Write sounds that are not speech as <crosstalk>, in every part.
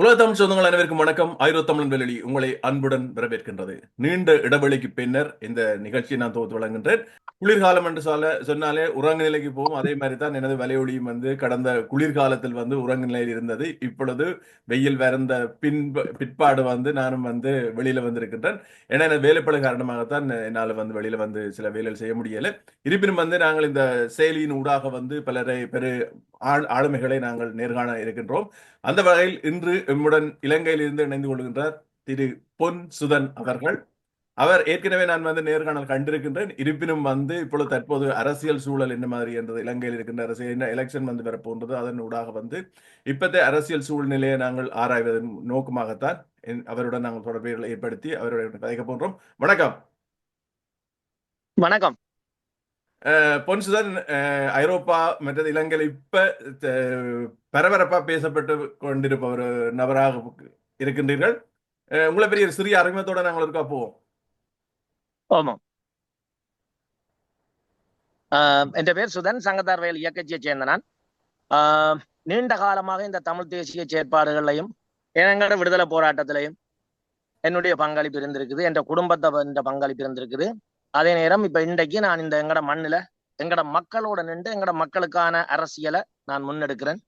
உலக தமிழ் சொந்தங்கள் அனைவருக்கும் வணக்கம். ஐரோ தமிழன் வெளி உங்களை அன்புடன் வரவேற்கின்றது. நீண்ட இடைவெளிக்கு பின்னர் இந்த நிகழ்ச்சியை நான் தொகுத்து வழங்குகின்றேன். குளிர்காலம் என்று சொல்ல சொன்னாலே உறங்கு நிலைக்கு போகும். அதே மாதிரி தான் எனது வலையொலியும் வந்து கடந்த குளிர்காலத்தில் வந்து உறங்கு நிலையில் இருந்தது. இப்பொழுது வெயில் வரந்த பின் பிற்பாடு வந்து நானும் வந்து வெளியில வந்திருக்கின்றேன். ஏன்னா எனது வேலைப்பழு காரணமாகத்தான் என்னால் வந்து வெளியில வந்து சில வேலைகள் செய்ய முடியல. இருப்பினும் வந்து நாங்கள் இந்த செயலியின் ஊடாக வந்து பலரை பெரு ஆளுமைகளை நாங்கள் நேர்காண இருக்கின்றோம். அந்த வகையில் இன்று எம்முடன் இலங்கையில் இருந்து இணைந்து கொள்கின்றார் திரு பொன் சுதன் அவர்கள். அவர் ஏற்கனவே நான் வந்து நேர்காணல் கண்டிருக்கின்றேன். இருப்பினும் வந்து இப்பொழுது தற்போது அரசியல் சூழல் என்ன மாதிரி என்றது இலங்கையில் இருக்கின்ற அரசியல் என்ன எலெக்ஷன் வந்து வரப்போன்றது அதன் ஊடாக வந்து இப்பத்தே அரசியல் சூழ்நிலையை நாங்கள் ஆராய்வதன் நோக்கமாகத்தான் என்- அவருடன் நாங்கள் தொடர்புகளை ஏற்படுத்தி அவருடன் கதைக்க போன்றோம் வணக்கம். வணக்கம். பொன்சுதன் அஹ், ஐரோப்பா மற்றது இலங்கையில் இப்ப பரபரப்பா பேசப்பட்டு கொண்டிருப்ப ஒரு நபராக இருக்கின்றீர்கள். உங்களை பெரிய சிறிய அறிமுகத்தோட நாங்கள் இருக்கா போவோம். ஆமாம் ஆஹ் என் பேர் சுதன் சங்கத்தார்வயல் இயக்கத்தைச் சேர்ந்த நான். ஆஹ் நீண்ட காலமாக இந்த தமிழ் தேசிய செயற்பாடுகளையும் எங்களோட விடுதலை போராட்டத்திலையும் என்னுடைய பங்களிப்பு இருந்திருக்குது என் குடும்பத்தை என்ற பங்களிப்பு இருந்திருக்குது. அதே நேரம் இப்ப இன்றைக்கு நான் இந்த எங்கட மண்ணுல எங்கட மக்களோட நின்று எங்கட மக்களுக்கான அரசியலை நான் முன்னெடுக்கிறேன்.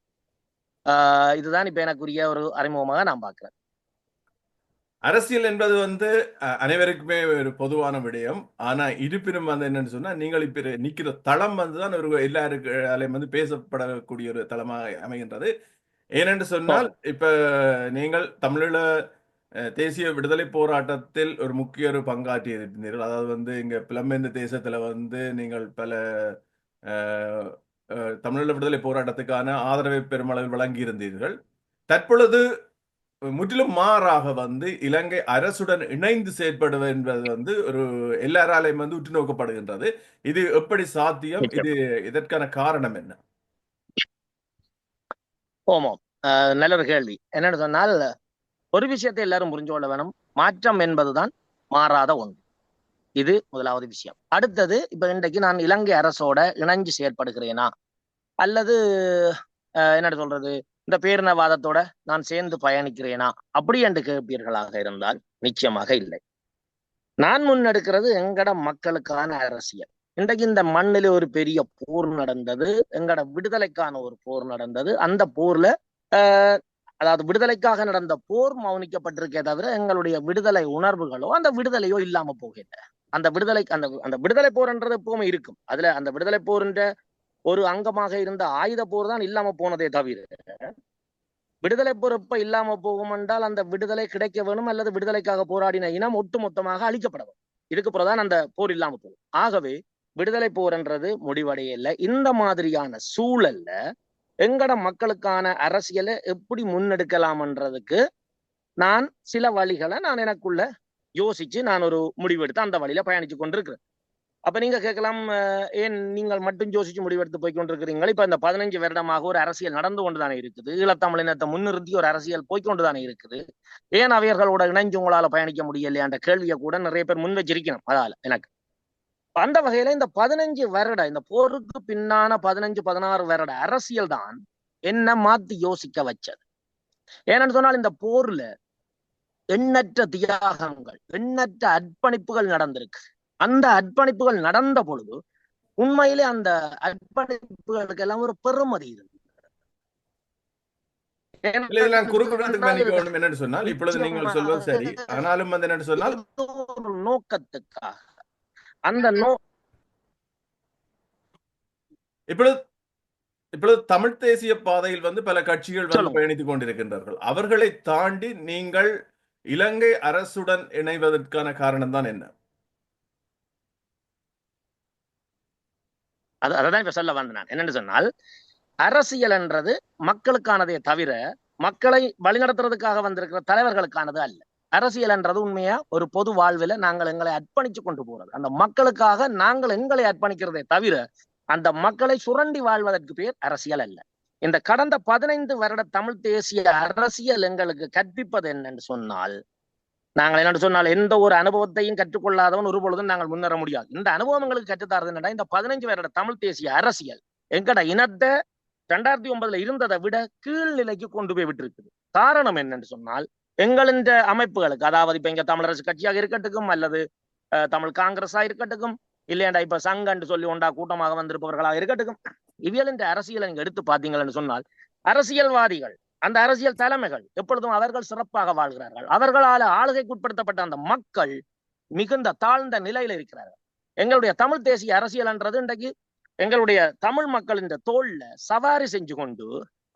ஆஹ் இதுதான் இப்ப எனக்குரிய ஒரு அறிமுகமாக நான் பார்க்கிறேன். அரசியல் என்பது வந்து அனைவருக்குமே ஒரு பொதுவான விடயம். ஆனா இருப்பினும் வந்து என்னன்னு சொன்னா நீங்கள் இப்ப நிக்கிற தளம் வந்துதான் ஒரு எல்லாருக்கும் வந்து பேசப்படக்கூடிய ஒரு தளமாக அமைகின்றது. ஏனென்று சொன்னால் இப்ப நீங்கள் தமிழீழ அஹ், தேசிய விடுதலை போராட்டத்தில் ஒரு முக்கிய ஒரு பங்காற்றி இருந்தீர்கள் அதாவது வந்து இங்க புலம்பெயர்ந்த தேசத்துல வந்து நீங்கள் பல தமிழீழ விடுதலை போராட்டத்துக்கான ஆதரவை பெருமளவில் வழங்கியிருந்தீர்கள். தற்பொழுது முற்றிலும் மாறாக வந்து இலங்கை அரசுடன் இணைந்து செயற்படுவது என்பது வந்து ஒரு எல்லாராலையும் வந்து உற்று நோக்கப்படுகின்றது. இது எப்படி சாத்தியம்? இது இதற்கான காரணம் என்ன? ஓமோ ஆஹ் நல்ல ஒரு கேள்வி. என்னன்னு சொன்னால் ஒரு விஷயத்தை எல்லாரும் புரிஞ்சு கொள்ள வேணும். மாற்றம் என்பதுதான் மாறாத ஒன்று. இது முதலாவது விஷயம். அடுத்தது இப்ப இன்றைக்கு நான் இலங்கை அரசோட இணைஞ்சு செயற்படுகிறேனா? அல்லது ஆஹ் என்ன சொல்றது? இந்த பேரினவாதத்தோட நான் சேர்ந்து பயணிக்கிறேனா? அப்படி என்று கேட்பீர்களாக இருந்தால் நிச்சயமாக இல்லை. நான் முன்னெடுக்கிறது எங்கட மக்களுக்கான அரசியல். இன்றைக்கு இந்த மண்ணில ஒரு பெரிய போர் நடந்தது. எங்கட விடுதலைக்கான ஒரு போர் நடந்தது. அந்த போர்ல அதாவது விடுதலைக்காக நடந்த போர் மௌனிக்கப்பட்டிருக்கே தவிர எங்களுடைய விடுதலை உணர்வுகளோ அந்த விடுதலையோ இல்லாம போகின்ற அந்த விடுதலை அந்த அந்த விடுதலை போர்ன்றது எப்பவுமே இருக்கும். அதுல அந்த விடுதலை போர்ன்ற ஒரு அங்கமாக இருந்த ஆயுத போர் தான் இல்லாம போனதே தவிர விடுதலை போர் எப்ப இல்லாம போகும் என்றால் அந்த விடுதலை கிடைக்க வேணும் அல்லது விடுதலைக்காக போராடின இனம் ஒட்டுமொத்தமாக அழிக்கப்பட வேணும் இதுக்கு பிறகுதான் அந்த போர் இல்லாம போகும். ஆகவே விடுதலை போர்ன்றது முடிவடையல. இந்த மாதிரியான சூழல்ல எங்கட மக்களுக்கான அரசியலை எப்படி முன்னெடுக்கலாம்ன்றதுக்கு நான் சில வழிகளை நான் எனக்குள்ள யோசிச்சு நான் ஒரு முடிவெடுத்து அந்த வழியில பயணிச்சு கொண்டிருக்கிறேன். அப்ப நீங்க கேட்கலாம் ஏன் நீங்கள் மட்டும் யோசிச்சு முடிவெடுத்து போய் கொண்டிருக்கிறீங்க இப்ப இந்த பதினஞ்சு வருடமாக ஒரு அரசியல் நடந்து கொண்டுதானே இருக்குது. ஈழத்தமிழினத்தை முன்னிறுத்தி ஒரு அரசியல் போய்க்கொண்டுதானே இருக்குது. ஏன் அவையர்களோட இணைஞ்சு உங்களால பயணிக்க முடியலையான்ற கேள்வியை கூட நிறைய பேர் முன் வச்சிருக்கணும் அதால எனக்கு. அந்த வகையில இந்த பதினஞ்சு வருட இந்த போருக்கு பின்னான பதினஞ்சு பதினாறு வருட அரசியல் தான் என்ன மாத்தி யோசிக்க வச்சது. ஏன்னு சொன்னால் இந்த போர்ல எண்ணற்ற தியாகங்கள் எண்ணற்ற அர்ப்பணிப்புகள் நடந்திருக்கு. அந்த அர்ப்பணிப்புகள் நடந்த பொழுது உண்மையிலே அந்த அர்ப்பணிப்புகளுக்கு எல்லாம் ஒரு பெருமதி ஒரு நோக்கத்துக்காக அந்த நோ இப்பொழுது இப்பொழுது தமிழ் தேசிய பாதையில் வந்து பல கட்சிகள் வந்து. பயணித்துக் கொண்டிருக்கின்றார்கள். அவர்களை தாண்டி நீங்கள் இலங்கை அரசுடன் இணைவதற்கான காரணம் தான் என்ன? அது அதான் இப்ப சொல்ல வந்தேன் நான். என்னன்னு சொன்னால் அரசியல் என்றது மக்களுக்கானதே தவிர மக்களை வழிநடத்துறதுக்காக வந்திருக்கிற தலைவர்களுக்கானது அல்ல. அரசியல் என்றது உண்மையா? ஒரு பொது வாழ்வில் நாங்கள் எங்களை அர்ப்பணிச்சு கொண்டு போறது. அந்த மக்களுக்காக நாங்கள் எங்களை அர்ப்பணிக்கிறதே தவிர அந்த மக்களை சுரண்டி வாழ்வதற்கு பேர் அரசியல் அல்ல. இந்த கடந்த பதினைந்து வருட தமிழ் தேசிய அரசியல் எங்களுக்கு கற்பிப்பது என்னன்னு சொன்னால் நாங்கள் என்னன்னு சொன்னால் எந்த ஒரு அனுபவத்தையும் கற்றுக்கொள்ளாதவன் ஒரு பொழுதும் நாங்கள் முன்னேற முடியாது. இந்த அனுபவம் எங்களுக்கு கற்றுத்தாரது என்னடா இந்த பதினைஞ்சு வருட தமிழ் தேசிய அரசியல் எங்கட இனத்தை ரெண்டாயிரத்தி ஒன்பதுல இருந்ததை விட கீழ்நிலைக்கு கொண்டு போய் விட்டிருக்குது. காரணம் என்னன்னு சொன்னால் எங்களின் அமைப்புகளுக்கு அதாவது இப்ப இங்க தமிழரசு கட்சியாக இருக்கட்டுக்கும் அல்லது தமிழ் காங்கிரஸா இருக்கட்டுக்கும் இல்லையாண்டா இப்ப சங்கன்னு சொல்லி ஒண்டா கூட்டமாக வந்திருப்பவர்களாக இருக்கட்டுக்கும் இவியலின் அரசியலை நீங்க எடுத்து பாத்தீங்கன்னு சொன்னால் அரசியல்வாதிகள் அந்த அரசியல் தலைமைகள் எப்பொழுதும் அவர்கள் சிறப்பாக வாழ்கிறார்கள். அவர்களால் ஆளுகைக்குட்படுத்தப்பட்ட அந்த மக்கள் மிகுந்த தாழ்ந்த நிலையில இருக்கிறார்கள். எங்களுடைய தமிழ் தேசிய அரசியல்ன்றது இன்றைக்கு எங்களுடைய தமிழ் மக்களின் தோல்ல சவாரி செஞ்சு கொண்டு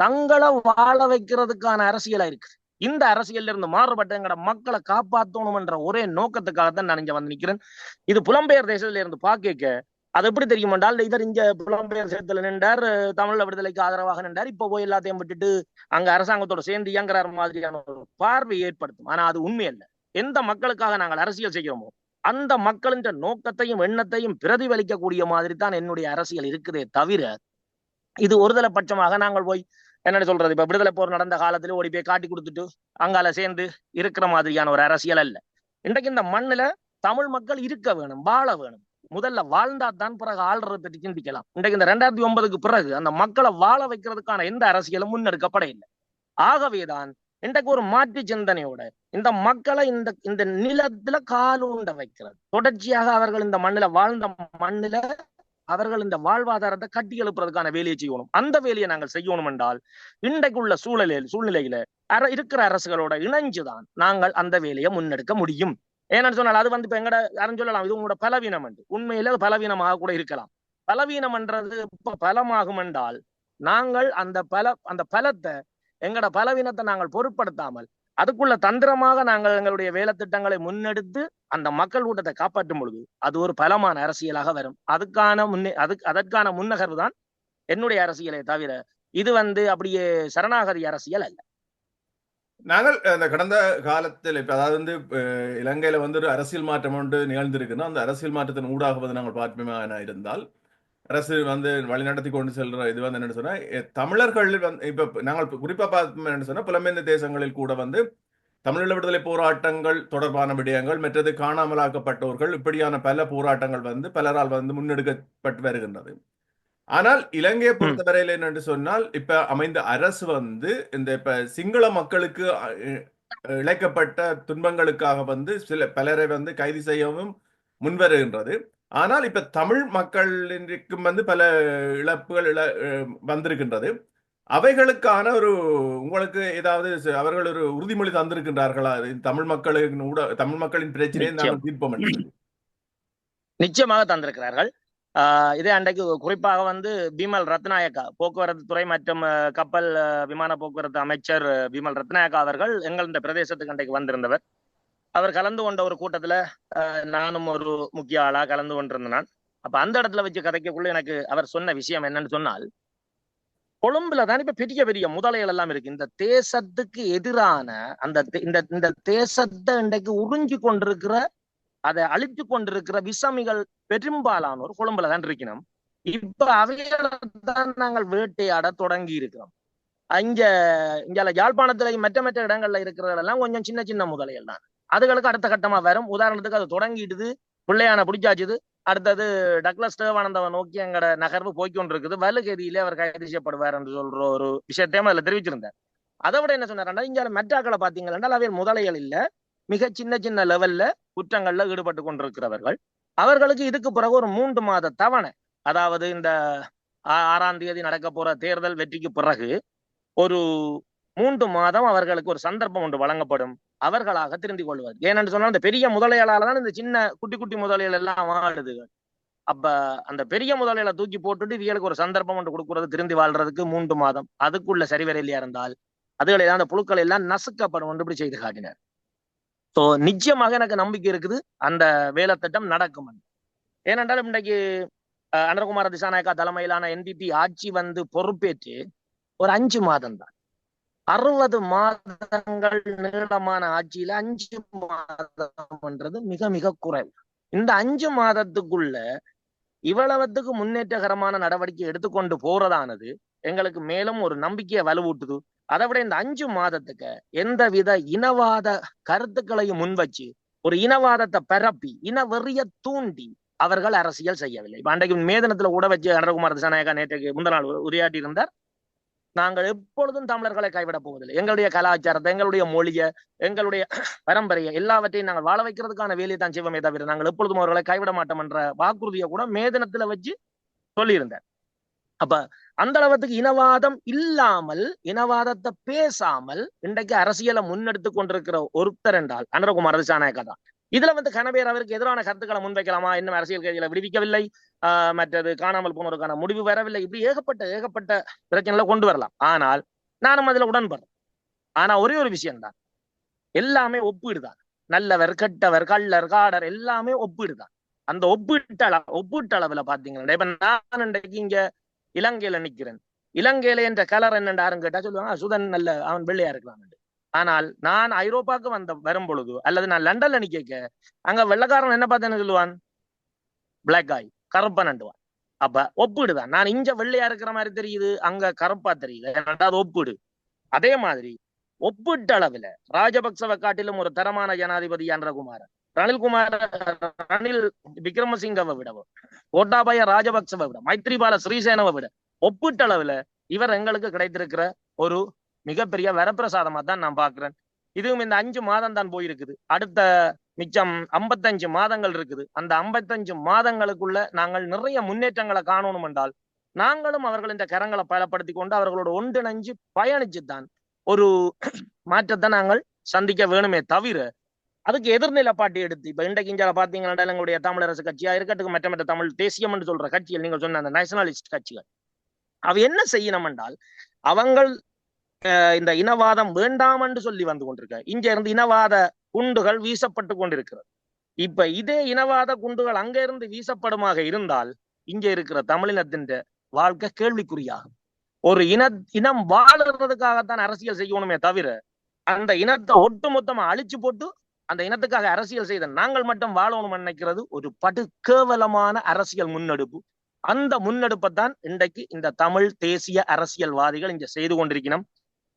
தங்களை வாழ வைக்கிறதுக்கான அரசியலா இருக்கு. இந்த அரசியல்ல இருந்து மாறுபட்ட எங்கட மக்களை காப்பாற்றணும்ன்ற என்ற ஒரே நோக்கத்துக்காகத்தான் நான் இங்க வந்து நிக்கிறேன். இது புலம்பெயர் தேசத்துல இருந்து பாக்க அது எப்படி தெரியும் என்றால் இதர் இங்க புலம்பெயர் சேர்த்துல நின்றார் தமிழ் விடுதலைக்கு ஆதரவாக நின்றார் இப்ப போய் எல்லாத்தையும் விட்டுட்டு அங்க அரசாங்கத்தோட சேர்ந்து இயங்குறார் மாதிரியான ஒரு பார்வை ஏற்படுத்தும். ஆனா அது உண்மை அல்ல எந்த மக்களுக்காக நாங்கள் அரசியல் செய்கிறோமோ அந்த மக்களின் நோக்கத்தையும் எண்ணத்தையும் பிரதிபலிக்கக்கூடிய மாதிரி தான் என்னுடைய அரசியல் இருக்குதே தவிர இது ஒருதலை பட்சமாக நாங்கள் போய் என்ன சொல்றது? இப்ப விடுதலை போர் நடந்த காலத்துல ஓடி போய் காட்டி கொடுத்துட்டு அங்கால சேர்ந்து இருக்கிற மாதிரியான ஒரு அரசியல் அல்ல. இன்றைக்கு இந்த மண்ணுல தமிழ் மக்கள் இருக்க வேணும் வாழ வேணும். முதல்ல வாழ்ந்தா தான் பிறகு ஆள்றதை பற்றி சிந்திக்கலாம். இன்றைக்கு இந்த ரெண்டாயிரத்தி ஒன்பதுக்கு பிறகு அந்த மக்களை வாழ வைக்கிறதுக்கான எந்த அரசியலும் முன்னெடுக்கப்பட இல்லை. ஆகவேதான் இன்றைக்கு ஒரு மாற்று சிந்தனையோட இந்த மக்களை இந்த இந்த நிலத்துல காலூண்ட வைக்கிறது. தொடர்ச்சியாக அவர்கள் இந்த மண்ணுல வாழ்ந்த மண்ணுல அவர்கள் இந்த வாழ்வாதாரத்தை கட்டி எழுப்புறதுக்கான வேலையை செய்யணும். அந்த வேலையை நாங்கள் செய்யணும் என்றால் இன்றைக்குள்ள சூழலில் சூழ்நிலையில அர இருக்கிற அரசுகளோட இணைஞ்சுதான் நாங்கள் அந்த வேலையை முன்னெடுக்க முடியும். ஏன்னு சொன்னால் அது வந்து இப்ப எங்கட யாரும் சொல்லலாம் இது உங்களோட பலவீனம் என்று. உண்மையில அது பலவீனமாக கூட இருக்கலாம். பலவீனம் என்றது இப்ப பலமாகும் என்றால் நாங்கள் அந்த பல அந்த பலத்தை எங்கட பலவீனத்தை நாங்கள் பொருட்படுத்தாமல் அதுக்குள்ள தந்திரமாக நாங்கள் எங்களுடைய வேலை திட்டங்களை முன்னெடுத்து அந்த மக்கள் கூட்டத்தை காப்பாற்றும் பொழுது அது ஒரு பலமான அரசியலாக வரும். அதுக்கான முன்னே அதுக்கு அதற்கான முன்னகர்வு தான் என்னுடைய அரசியலை தவிர இது வந்து அப்படியே சரணாகதி அரசியல் அல்ல. நாங்கள் அந்த கடந்த காலத்தில் இப்ப அதாவது வந்து இலங்கையில் இலங்கையில வந்து ஒரு அரசியல் மாற்றம் ஒன்று நிகழ்ந்திருக்குன்னா அந்த அரசியல் மாற்றத்தின் ஊடாக வந்து நாங்கள் பார்ப்போமான இருந்தால் அரசு வந்து வழிநடத்தி கொண்டு செல்ற இது வந்து என்ன சொன்னா தமிழர்கள் வந்து இப்போ நாங்கள் குறிப்பா பார்த்தோம் என்ன சொன்னா புலம்பெயர்ந்த தேசங்களில் கூட வந்து தமிழீழ விடுதலை போராட்டங்கள் தொடர்பான விடயங்கள் மற்றது காணாமலாக்கப்பட்டோர்கள் இப்படியான பல போராட்டங்கள் வந்து பலரால் வந்து முன்னெடுக்கப்பட்டு வருகின்றது. ஆனால் இலங்கையை பொறுத்தவரையில் என்னென்று சொன்னால் இப்ப அமைந்த அரசு வந்து இந்த இப்ப சிங்கள மக்களுக்கு இழைக்கப்பட்ட துன்பங்களுக்காக வந்து சில பலரை வந்து கைது செய்யவும் முன்வருகின்றது. ஆனால் இப்ப தமிழ் மக்களிற்கும் வந்து பல இழப்புகள் இழ வந்திருக்கின்றது. அவைகளுக்கான ஒரு உங்களுக்கு ஏதாவது அவர்கள் ஒரு உறுதிமொழி தந்திருக்கின்றார்களா தமிழ் மக்களின் ஊட தமிழ் மக்களின் பிரச்சனையை நாங்கள். தீர்ப்போம். நிச்சயமாக தந்திருக்கிறார்கள் இதே அன்றைக்கு குறிப்பாக வந்து பிமல் ரத்நாயக்கா போக்குவரத்து துறை மற்றும் கப்பல் விமான போக்குவரத்து அமைச்சர் பிமல் ரத்நாயக்கா அவர்கள் எங்கள் இந்த பிரதேசத்துக்கு அன்றைக்கு வந்திருந்தவர் அவர் கலந்து கொண்ட ஒரு கூட்டத்துல நானும் ஒரு முக்கிய ஆளா கலந்து கொண்டிருந்தேன் நான். அப்ப அந்த இடத்துல வச்சு கதைக்கக்குள்ள எனக்கு அவர் சொன்ன விஷயம் என்னன்னு சொன்னால் கொழும்புல தான் இப்ப பெரிய பெரிய முதலைகள் எல்லாம் இருக்கு. இந்த தேசத்துக்கு எதிரான அந்த இந்த இந்த தேசத்தை இன்றைக்கு உறிஞ்சு கொண்டிருக்கிற அதை அழித்து கொண்டிருக்கிற விசமிகள் பெரும்பாலானோர் கொழும்புல தான் இருக்கணும். இப்ப அவைகளை தான் நாங்கள் வேட்டையாட தொடங்கி இருக்கிறோம். அங்க இங்க யாழ்ப்பாணத்துல மற்ற மற்ற இடங்கள்ல இருக்கிறதெல்லாம் கொஞ்சம் சின்ன சின்ன முதலைகள் தான். அதுகளுக்கு அடுத்த கட்டமா வரும். உதாரணத்துக்கு அது தொடங்கிடுது. பிள்ளையான பிடிச்சாச்சுது. அடுத்தது டக்ளஸ் தேவானந்தவன் நோக்கி எங்கட நகர்வு போய்க்கொண்டிருக்குது. வலுகதியிலே அவர் கைது செய்யப்படுவார் என்று சொல்ற ஒரு விஷயத்தையும் அதுல தெரிவிச்சிருந்தார். அதை விட என்ன சொன்னார்னா இங்க மெட்டாக்களை பாத்தீங்கன்னா அவை முதலைகள் இல்ல. மிக சின்ன சின்ன லெவல்ல குற்றங்கள்ல ஈடுபட்டு கொண்டிருக்கிறவர்கள். அவர்களுக்கு இதுக்கு பிறகு ஒரு மூன்று மாத தவணை அதாவது இந்த ஆறாம் தேதி நடக்க போற தேர்தல் வெற்றிக்கு பிறகு ஒரு மூன்று மாதம் அவர்களுக்கு ஒரு சந்தர்ப்பம் ஒன்று வழங்கப்படும். அவர்களாக திருந்தி கொள்வது ஏனென்று சொன்னால் அந்த பெரிய முதலையாளால தான் இந்த சின்ன குட்டி குட்டி முதலைகள் எல்லாம் ஆடுது அப்ப அந்த பெரிய முதலைகளை தூக்கி போட்டுட்டு இவங்களுக்கு ஒரு சந்தர்ப்பம் ஒன்று கொடுக்கறது திருந்தி வாழ்றதுக்கு மூன்று மாதம். அதுக்குள்ள சரிவரையிலையா இருந்தால் அதுகளை அந்த புழுக்கள் எல்லாம் நசுக்கப்படும் என்று இப்படி செய்து காட்டினார். ஸோ நிச்சயமாக எனக்கு நம்பிக்கை இருக்குது அந்த வேலை திட்டம் நடக்கும் ஏனென்றால் இன்றைக்கு அஹ், திசாநாயக்கா தலைமையிலான என்பிபி ஆட்சி வந்து பொறுப்பேற்று ஒரு அஞ்சு மாதம் தான் அறுபது மாதங்கள் நீளமான ஆட்சியில அஞ்சு மாதம்ன்றது மிக மிக குறைவு. இந்த அஞ்சு மாதத்துக்குள்ள இவ்வளவுத்துக்கு முன்னேற்றகரமான நடவடிக்கை எடுத்துக்கொண்டு போறதானது எங்களுக்கு மேலும் ஒரு நம்பிக்கையை வலுவூட்டுது. அதை விட இந்த அஞ்சு மாதத்துக்கு எந்தவித இனவாத கருத்துக்களையும் முன்வச்சு ஒரு இனவாதத்தை பரப்பி இன வெறிய தூண்டி அவர்கள் அரசியல் செய்யவில்லை. இப்ப அன்றைக்கு மேதனத்துல கூட வச்சு அனுரகுமார் திசாநாயகா நேற்றைக்கு முந்த நாள் உரையாற்றி இருந்தார் நாங்கள் எப்பொழுதும் தமிழர்களை கைவிட போவதில்லை. எங்களுடைய கலாச்சாரத்தை எங்களுடைய மொழியை எங்களுடைய பரம்பரையை எல்லாவற்றையும் நாங்கள் வாழ வைக்கிறதுக்கான வேலையை தான் செய்வோமே தவிர நாங்கள் எப்பொழுதும் அவர்களை கைவிட மாட்டோம் என்ற வாக்குறுதியை கூட மேதனத்துல வச்சு சொல்லியிருந்தார் அப்ப அந்த அளவுக்கு இனவாதம் இல்லாமல் இனவாதத்தை பேசாமல் இன்றைக்கு அரசியலை முன்னெடுத்து கொண்டிருக்கிற ஒருத்தர் என்றால் அனரகுமார் திசாநாயக்கா தான் இதுல வந்து கனவேர் அவருக்கு எதிரான கருத்துக்களை முன்வைக்கலாமா? இன்னும் அரசியல் கைதிகளை விடுவிக்கவில்லை. ஆஹ் மற்றது காணாமல் போனோருக்கான முடிவு வரவில்லை. இப்படி ஏகப்பட்ட ஏகப்பட்ட பிரச்சனைகளை கொண்டு வரலாம். ஆனால் நானும் அதுல உடன்படுறேன். ஆனா ஒரே ஒரு விஷயம் தான் எல்லாமே ஒப்பிடுதான். நல்லவர் கெட்டவர் கள்ளர் காடர் எல்லாமே ஒப்பிடுதான். அந்த ஒப்பிட்ட அள ஒப்பீட்டு அளவுல பாத்தீங்கன்னா இப்ப நான் இன்றைக்கு இங்க இலங்கையில நிக்கிறேன். இலங்கையில என்ற கலர் என்னண்டாருன்னு கேட்டா சொல்லுவாங்க சுதன் நல்ல அவன் வெள்ளையா இருக்கலாம் ஆனால் நான் ஐரோப்பாவுக்கு வந்த வரும் பொழுது அல்லது நான் லண்டன்ல நிக்க அங்க வெள்ளக்காரன் என்ன பார்த்தேன்னு சொல்லுவான்? பிளாக் ஆய் கருப்பன் அண்டுவான் அப்ப ஒப்பிடுதான் நான் இங்க வெள்ளையா இருக்கிற மாதிரி தெரியுது அங்க கருப்பா தெரியுது. அது ஒப்பிடு. அதே மாதிரி ஒப்பிட்ட அளவுல ராஜபக்சவை காட்டிலும் ஒரு தரமான ஜனாதிபதி குமாரன் ரணில்குமார் ரணில் விக்ரமசிங்கவை விடவும் கோட்டாபய ராஜபக்சவை விட மைத்ரிபால ஸ்ரீசேனவை விட ஒப்பிட்ட அளவுல இவர் எங்களுக்கு கிடைத்திருக்கிற ஒரு மிகப்பெரிய வரப்பிரசாதமா தான் நான் பாக்குறேன். இதுவும் இந்த அஞ்சு மாதம் தான் போயிருக்குது. அடுத்த மிச்சம் ஐம்பத்தஞ்சு மாதங்கள் இருக்குது. அந்த ஐம்பத்தஞ்சு மாதங்களுக்குள்ள நாங்கள் நிறைய முன்னேற்றங்களை காணணும் என்றால் நாங்களும் அவர்கள் இந்த கரங்களை பலப்படுத்தி கொண்டு அவர்களோட ஒன்றிணைஞ்சு பயணிச்சு தான் ஒரு <clears throat> மாற்றத்தை நாங்கள் சந்திக்க வேணுமே தவிர அதுக்கு எதிர்நிலைப்பாட்டு எடுத்து இப்ப இன்றைக்கு இந்தியால பாத்தீங்கன்னா எங்களுடைய தமிழரசு கட்சியா இருக்கட்டுக்கு மற்ற மற்ற தமிழ் தேசியம் என்று சொல்ற கட்சிகள் நீங்கள் சொன்ன அந்த நேஷனலிஸ்ட் கட்சிகள் அவ என்ன செய்யணும் என்றால் அவங்கள் இந்த இனவாதம் வேண்டாம் என்று சொல்லி வந்து கொண்டிருக்க இங்க இருந்து இனவாத குண்டுகள் வீசப்பட்டு கொண்டிருக்கிறது. இப்ப இதே இனவாத குண்டுகள் அங்க இருந்து வீசப்படுமாக இருந்தால் இங்க இருக்கிற தமிழினத்தின் வாழ்க்கை கேள்விக்குறியாகும். ஒரு இன இனம் வாழறதுக்காகத்தான் அரசியல் செய்யணுமே தவிர அந்த இனத்தை ஒட்டுமொத்தமா அழிச்சு போட்டு அந்த இனத்துக்காக அரசியல் செய்த நாங்கள் மட்டும் வாழணும் நினைக்கிறது ஒரு படு கேவலமான அரசியல் முன்னெடுப்பு. அந்த முன்னெடுப்பை தான் இன்றைக்கு இந்த தமிழ் தேசிய அரசியல்வாதிகள் இங்க செய்து கொண்டிருக்கணும்.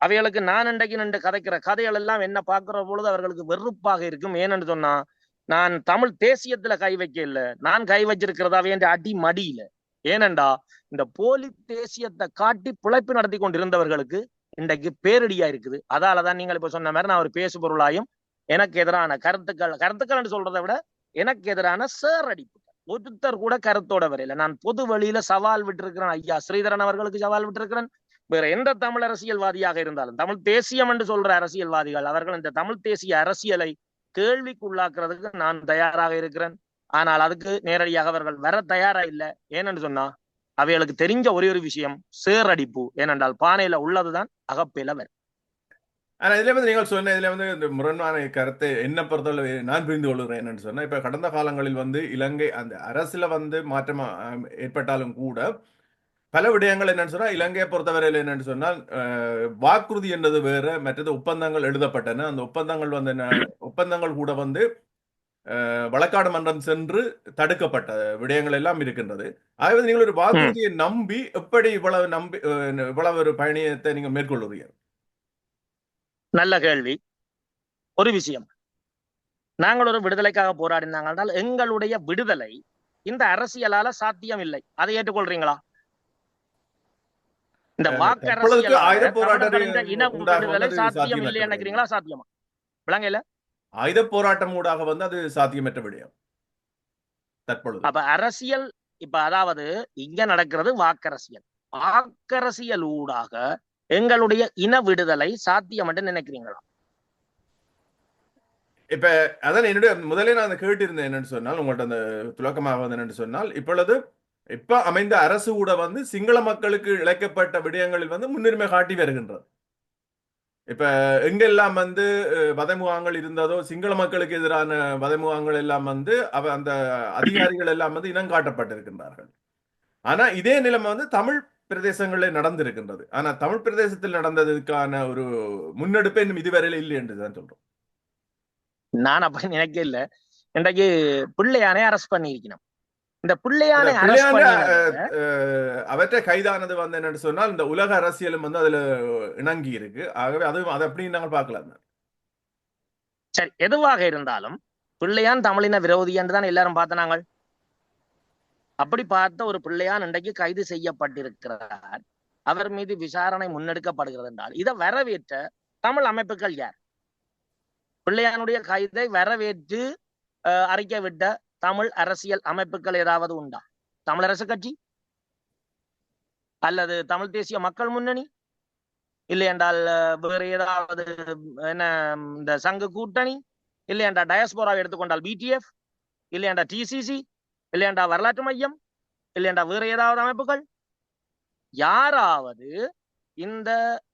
அவைகளுக்கு நான் இன்றைக்கு நின்று கதைக்கிற கதைகள் எல்லாம் என்ன பார்க்கிற பொழுது அவர்களுக்கு வெறுப்பாக இருக்கும். ஏன்னு சொன்னா நான் தமிழ் தேசியத்துல கை வைக்க இல்ல. நான் கை வச்சிருக்கிறதா வேண்டிய அடி மடியில ஏனண்டா இந்த போலி தேசியத்தை காட்டி பிழைப்பு நடத்தி கொண்டிருந்தவர்களுக்கு இன்றைக்கு பேரடியா இருக்குது. அதாலதான் நீங்கள் இப்ப சொன்ன மாதிரி நான் ஒரு பேசு பொருளாயும் எனக்கு எதிரான கருத்துக்கள் கருத்துக்கள் சொல்றதை விட எனக்கு எதிரான சேரடிப்பு ஒருத்தர் கூட கருத்தோட வரையில. நான் பொது வழியில சவால் விட்டுருக்கிறேன். ஐயா ஸ்ரீதரன் அவர்களுக்கு சவால் விட்டிருக்கிறேன். வேற எந்த தமிழ் அரசியல்வாதியாக இருந்தாலும் தமிழ் தேசியம் என்று சொல்ற அரசியல்வாதிகள் அவர்கள் இந்த தமிழ் தேசிய அரசியலை கேள்விக்குள்ளாக்குறதுக்கு நான் தயாராக இருக்கிறேன். ஆனால் அதுக்கு நேரடியாக அவர்கள் வர தயாரா இல்லை. ஏனென்று சொன்னா அவைகளுக்கு தெரிஞ்ச ஒரே ஒரு விஷயம் சேரடிப்பு. ஏனென்றால் பானையில உள்ளதுதான் அகப்பிலவர். ஆனா இதுல வந்து நீங்கள் சொன்ன இதுல வந்து இந்த முரண்மான கருத்தை என்ன பொறுத்தவரை நான் புரிந்து கொள்கிறேன் என்னன்னு சொன்னா இப்ப கடந்த காலங்களில் வந்து இலங்கை அந்த அரசுல வந்து மாற்றம் ஏற்பட்டாலும் கூட பல விடயங்கள் என்னன்னு சொன்னா இலங்கையை பொறுத்தவரையில் என்னன்னு சொன்னால் வாக்குறுதி என்றது வேற மற்றது ஒப்பந்தங்கள் எழுதப்பட்டன. அந்த ஒப்பந்தங்கள் வந்து என்ன ஒப்பந்தங்கள் கூட வந்து வழக்காடு மன்றம் சென்று தடுக்கப்பட்ட விடயங்கள் எல்லாம் இருக்கின்றது. ஆகவே நீங்கள் ஒரு வாக்குறுதியை நம்பி எப்படி இவ்வளவு நம்பி இவ்வளவு ஒரு பயணியத்தை நீங்க மேற்கொள்ளுறீங்க? நல்ல கேள்வி. ஒரு விஷயம். நாங்கள் ஒரு விடுதலைக்காக போராடினாங்க என்றால் எங்களுடைய விடுதலை இந்த அரசியலால சாத்தியம் இல்லை அதை ஏற்றுக்கொள்றீங்களா? இந்த வாக்கு இன விடுதலை சாத்தியம் இல்லை நினைக்கிறீங்களா? சாத்தியமா? விளங்கல ஆயுத போராட்டம் ஊடாக வந்து அது சாத்தியமற்ற விடயம். தற்பொழுது. அப்ப அரசியல் இப்ப அதாவது இங்க நடக்கிறது வாக்கரசியல். வாக்கரசியல் ஊடாக எங்களுடைய இன விடுதலை சாத்தியம் என்று நினைக்கிறீங்களா? இப்ப அதான் என்னுடைய முதலே நான் கேட்டிருந்தேன் என்னன்னு சொன்னால் உங்கள்ட்ட அந்த துலக்கமாக வந்து என்னன்னு சொன்னால் இப்பொழுது இப்ப அமைந்த அரசு கூட வந்து சிங்கள மக்களுக்கு இழைக்கப்பட்ட விடயங்களில் வந்து முன்னுரிமை காட்டி வருகின்றது. இப்ப எங்கெல்லாம் வந்து அஹ், வதைமுகாங்கள் இருந்ததோ சிங்கள மக்களுக்கு எதிரான வதைமுகாங்கள் எல்லாம் வந்து அவ அந்த அதிகாரிகள் எல்லாம் வந்து இனம் காட்டப்பட்டிருக்கின்றார்கள். ஆனா இதே நிலைமை வந்து தமிழ் பிரதேசங்களில் நடந்திருக்கின்றது. ஆனா தமிழ் பிரதேசத்தில் நடந்ததுக்கான ஒரு முன்னெடுப்பு இன்னும் இதுவரையில இல்லை என்றுதான் சொல்றோம். நான் அப்ப நினைக்க இல்லை இன்றைக்கு பிள்ளையானே அரெஸ்ட் பண்ணியிருக்கணும். இந்த பிள்ளையானை அவற்றை கைதானது வந்து என்னன்னு சொன்னால் இந்த உலக அரசியலும் வந்து அதுல இணங்கி இருக்கு. ஆகவே அது அதை அப்படி நாங்கள் பார்க்கலாம் சரி எதுவாக இருந்தாலும் பிள்ளையான் தமிழின விரோதி என்று தான் எல்லாரும் பார்த்தனாங்கள்? அப்படி பார்த்த ஒரு பிள்ளையான் இன்றைக்கு கைது செய்யப்பட்டிருக்கிறார். அவர் மீது விசாரணை முன்னெடுக்கப்படுகிறது என்றால் இதை வரவேற்ற தமிழ் அமைப்புகள் யார்? பிள்ளையானுடைய கைதை வரவேற்று அறிக்கை விட்ட தமிழ் அரசியல் அமைப்புகள் ஏதாவது உண்டா? தமிழரசு கட்சி? அல்லது தமிழ் தேசிய மக்கள் முன்னணி? இல்லை என்றால் வேறு ஏதாவது என்ன இந்த சங்க கூட்டணி? இல்லை என்றால் டயஸ்போராவை எடுத்துக்கொண்டால் பிடிஎஃப் இல்லை என்றால் டிசிசி இல்லை என்றால் வரலாற்று மையம்? இல்லை என்றால் வேறு ஏதாவது அமைப்புகள்? யாராவது இந்த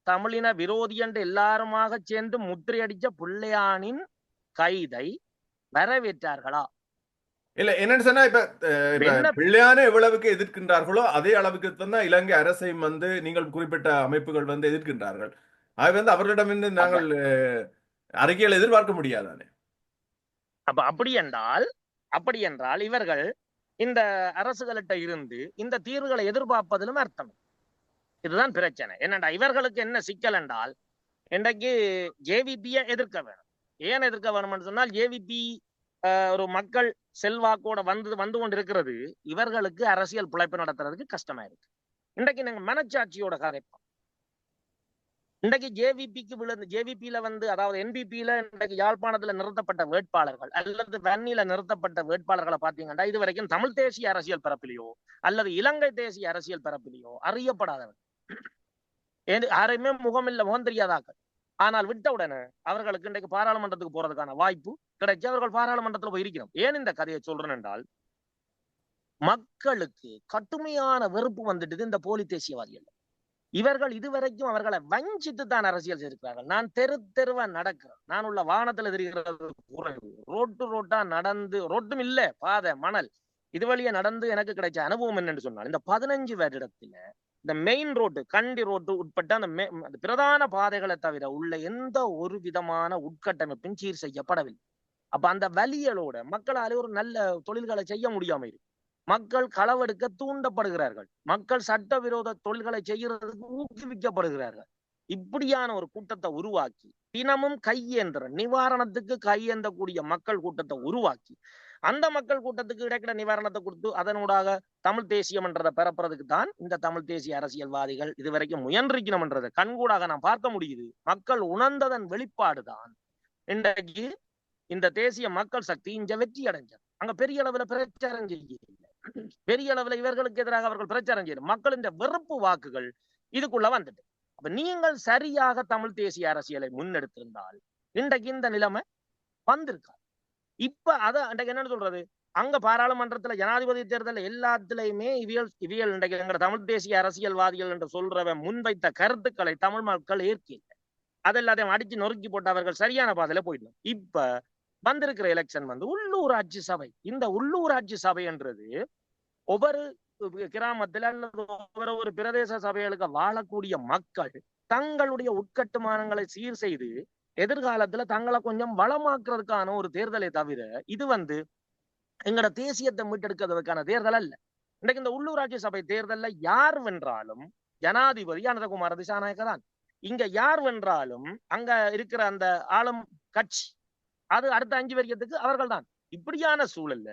தமிழின விரோதி என்று எல்லாருமாக சேர்ந்து முத்திரையடிச்ச பிள்ளையானின் கைதை வரவேற்றார்களா? இல்ல என்னன்னு சொன்னா இப்ப பிள்ளையான எவ்வளவுக்கு எதிர்க்கின்றார்களோ அதே அளவுக்கு தான் இலங்கை அரசையும் வந்து நீங்கள் குறிப்பிட்ட அமைப்புகள் வந்து எதிர்க்கின்றார்கள். அது வந்து அவர்களிடமிருந்து நாங்கள் அஹ், அறிக்கைகள் எதிர்பார்க்க முடியாதானே அப்ப அப்படி என்றால் அப்படி என்றால் இவர்கள் இந்த அரசுகள்கிட்ட இருந்து இந்த தீர்வுகளை எதிர்பார்ப்பதிலும் அர்த்தம். இதுதான் பிரச்சனை. என்னண்டா இவர்களுக்கு என்ன சிக்கல் என்றால் இன்றைக்கு ஜேவிபியை எதிர்க்க வேணும். ஏன் எதிர்க்க வேணும்னு சொன்னால் ஜேவிபி ஒரு மக்கள் செல்வாக்கோட வந்து வந்து கொண்டு இருக்கிறது இவர்களுக்கு அரசியல் பிழைப்பு நடத்துறதுக்கு கஷ்டமா இருக்கு இன்றைக்கு நாங்க மனச்சாட்சியோட கதைப்போம். இன்றைக்கு ஜேவிபிக்கு விழுந்து ஜேவிபியில வந்து அதாவது என்பிபியில இன்றைக்கு யாழ்ப்பாணத்துல நிறுத்தப்பட்ட வேட்பாளர்கள் அல்லது வன்னியில நிறுத்தப்பட்ட வேட்பாளர்களை பாத்தீங்கன்னா இது வரைக்கும் தமிழ் தேசிய அரசியல் பரப்பிலையோ அல்லது இலங்கை தேசிய அரசியல் பரப்பிலையோ அறியப்படாதவர் யாரையுமே முகம் இல்லை முகம் தெரியாதாக்கள் ஆனால் விட்ட உடனே அவர்களுக்கு இன்றைக்கு பாராளுமன்றத்துக்கு போறதுக்கான வாய்ப்பு கிடைச்சு அவர்கள் பாராளுமன்றத்துல போய் இருக்கிறோம். ஏன் இந்த கதையை சொல்றேன் என்றால் மக்களுக்கு கடுமையான வெறுப்பு வந்துட்டு இந்த போலி தேசியவாதிகள் இவர்கள் இதுவரைக்கும் அவர்களை வஞ்சித்து தான் அரசியல் செய்திருக்கிறார்கள். நான் தெரு தெருவா நடக்கிறேன். நான் உள்ள வானத்துல தெரிகிறது குறைவு ரோட்டு ரோட்டா நடந்து ரோட்டும் இல்ல பாதை மணல். இது வழியா நடந்து எனக்கு கிடைச்ச அனுபவம் என்னன்னு சொன்னால் இந்த பதினஞ்சு வருடத்துல இந்த மெயின் ரோடு கண்டி ரோடு உட்பட்ட அந்த மே- அந்த பிரதான பாதைகளை தவிர உள்ள எந்த ஒரு விதமான உட்கட்டமைப்பும் சீர் செய்யப்படவில்லை. அப்ப அந்த வலியலோட மக்களாலே ஒரு நல்ல தொழில்களை செய்ய முடியாம இருக்கு. மக்கள் களவெடுக்க தூண்டப்படுகிறார்கள். மக்கள் சட்டவிரோத தொழில்களை செய்யறதுக்கு ஊக்குவிக்கப்படுகிறார்கள். இப்படியான ஒரு கூட்டத்தை உருவாக்கி தினமும் கையேந்திர நிவாரணத்துக்கு கையேந்தக்கூடிய மக்கள் கூட்டத்தை உருவாக்கி அந்த மக்கள் கூட்டத்துக்கு கிடைக்கிற நிவாரணத்தை கொடுத்து அதனூடாக தமிழ் தேசியம்ன்றதை பரப்புறதுக்கு தான் இந்த தமிழ் தேசிய அரசியல்வாதிகள் இதுவரைக்கும் முயன்றிருக்கணும்ன்றதை. கண்கூடாக நான் பார்க்க முடியுது. மக்கள் உணர்ந்ததன் வெளிப்பாடுதான். இன்றைக்கு இந்த தேசிய மக்கள் சக்தி இங்க வெற்றி அடைஞ்சது. அங்க பெரிய அளவுல பிரச்சாரம் செய்யல பெரிய அளவுல இவர்களுக்கு எதிராக அவர்கள் பிரச்சாரம் செய்யல மக்கள் இந்த வெறுப்பு வாக்குகள் இதுக்குள்ள வந்துட்டு. அப்ப நீங்கள் சரியாக தமிழ் தேசிய அரசியலை முன்னெடுத்திருந்தால் இன்றைக்கு இந்த நிலைமை வந்திருக்காது. இப்ப அத அன்றைக்கு என்னன்னு சொல்றது? அங்க பாராளுமன்றத்துல ஜனாதிபதி தேர்தல் எல்லாத்துலயுமே இவியல் இவியல் இன்றைக்கு எங்க தமிழ் தேசிய அரசியல்வாதிகள் என்று சொல்றவன் முன்வைத்த கருத்துக்களை தமிழ் மக்கள் ஏற்கல அது எல்லாத்தையும் அடிச்சு நொறுக்கி போட்டு அவர்கள் சரியான பாதையில போயிடணும். இப்ப வந்திருக்கிற எலெக்ஷன் வந்து உள்ளூராட்சி சபை. இந்த உள்ளூராட்சி சபைன்றது ஒவ்வொரு கிராமத்துல அல்லது ஒவ்வொரு ஒரு பிரதேச சபைகளுக்கு வாழக்கூடிய மக்கள் தங்களுடைய உட்கட்டுமானங்களை சீர் செய்து எதிர்காலத்துல தங்களை கொஞ்சம் வளமாக்குறதுக்கான ஒரு தேர்தலை தவிர இது வந்து எங்கட தேசியத்தை மீட்டெடுக்கிறதுக்கான தேர்தல் அல்ல. இன்னைக்கு இந்த உள்ளூராட்சி சபை தேர்தல்ல யார் வென்றாலும் ஜனாதிபதி அனந்தகுமார திசாநாயக்க தான். இங்க யார் வென்றாலும் அங்க இருக்கிற அந்த ஆளும் கட்சி அது அடுத்த அஞ்சு வரியத்துக்கு அவர்கள் தான். இப்படியான சூழல்ல